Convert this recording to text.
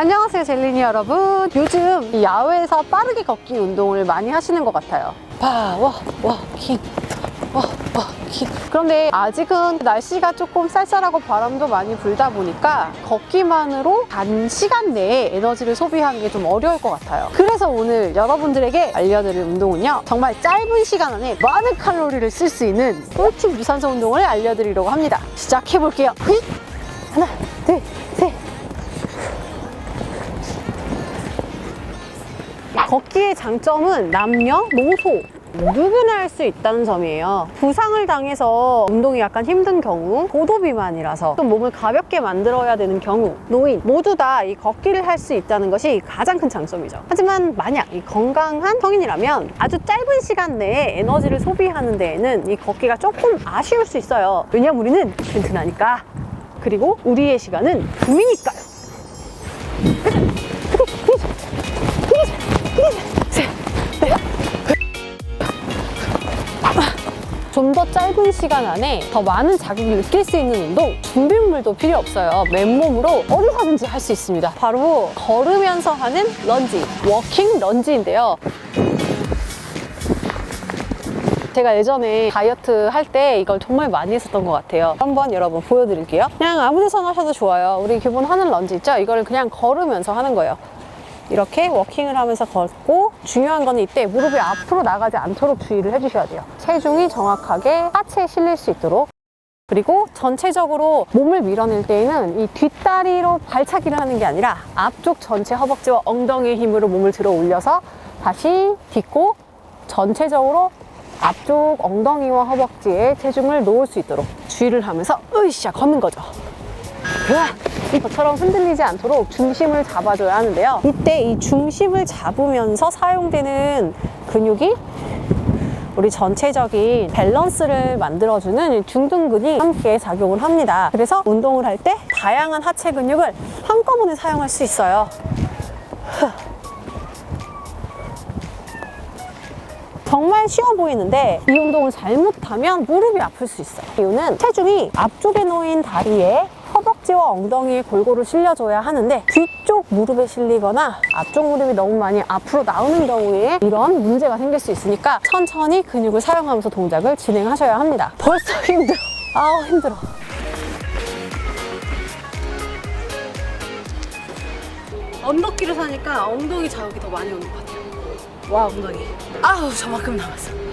안녕하세요 젤리니 여러분. 요즘 이 야외에서 빠르게 걷기 운동을 많이 하시는 것 같아요. 파워 워킹 워킹 그런데 아직은 날씨가 조금 쌀쌀하고 바람도 많이 불다 보니까 걷기만으로 단시간 내에 에너지를 소비하는 게 좀 어려울 것 같아요. 그래서 오늘 여러분들에게 알려드릴 운동은요 정말 짧은 시간 안에 많은 칼로리를 쓸 수 있는 꿀팁 유산소 운동을 알려드리려고 합니다. 시작해볼게요. 휙! 하나 둘 걷기의 장점은 남녀, 노소 누구나 할 수 있다는 점이에요. 부상을 당해서 운동이 약간 힘든 경우, 고도 비만이라서 좀 몸을 가볍게 만들어야 되는 경우, 노인 모두 다 이 걷기를 할 수 있다는 것이 가장 큰 장점이죠. 하지만 만약 이 건강한 성인이라면 아주 짧은 시간 내에 에너지를 소비하는 데에는 이 걷기가 조금 아쉬울 수 있어요. 왜냐면 우리는 튼튼하니까. 그리고 우리의 시간은 금이니까요. 좀 더 짧은 시간 안에 더 많은 자극을 느낄 수 있는 운동 준비물도 필요 없어요. 맨몸으로 어디서든지 할 수 있습니다. 바로 걸으면서 하는 런지 워킹 런지인데요. 제가 예전에 다이어트 할 때 이걸 정말 많이 했었던 것 같아요. 한번 여러분 보여드릴게요. 그냥 아무 데서나 하셔도 좋아요. 우리 기본 하는 런지 있죠? 이거를 그냥 걸으면서 하는 거예요 이렇게 워킹을 하면서 걷고 중요한 거는 이때 무릎이 앞으로 나가지 않도록 주의를 해주셔야 돼요. 체중이 정확하게 하체에 실릴 수 있도록 그리고 전체적으로 몸을 밀어낼 때에는 이 뒷다리로 발차기를 하는 게 아니라 앞쪽 전체 허벅지와 엉덩이의 힘으로 몸을 들어 올려서 다시 딛고 전체적으로 앞쪽 엉덩이와 허벅지에 체중을 놓을 수 있도록 주의를 하면서 으쌰 걷는 거죠. 으아! 이처럼 흔들리지 않도록 중심을 잡아줘야 하는데요. 이때 이 중심을 잡으면서 사용되는 근육이 우리 전체적인 밸런스를 만들어주는 이 중둔근이 함께 작용을 합니다. 그래서 운동을 할 때 다양한 하체 근육을 한꺼번에 사용할 수 있어요. 정말 쉬워 보이는데 이 운동을 잘못하면 무릎이 아플 수 있어요. 이유는 체중이 앞쪽에 놓인 다리에 허벅지와 엉덩이에 골고루 실려줘야 하는데 뒤쪽 무릎에 실리거나 앞쪽 무릎이 너무 많이 앞으로 나오는 경우에 이런 문제가 생길 수 있으니까 천천히 근육을 사용하면서 동작을 진행하셔야 합니다. 벌써 힘들어. 아우 힘들어. 언덕길을 사니까 엉덩이 자극이 더 많이 오는 것 같아요. 와 엉덩이. 아우 저만큼 남았어.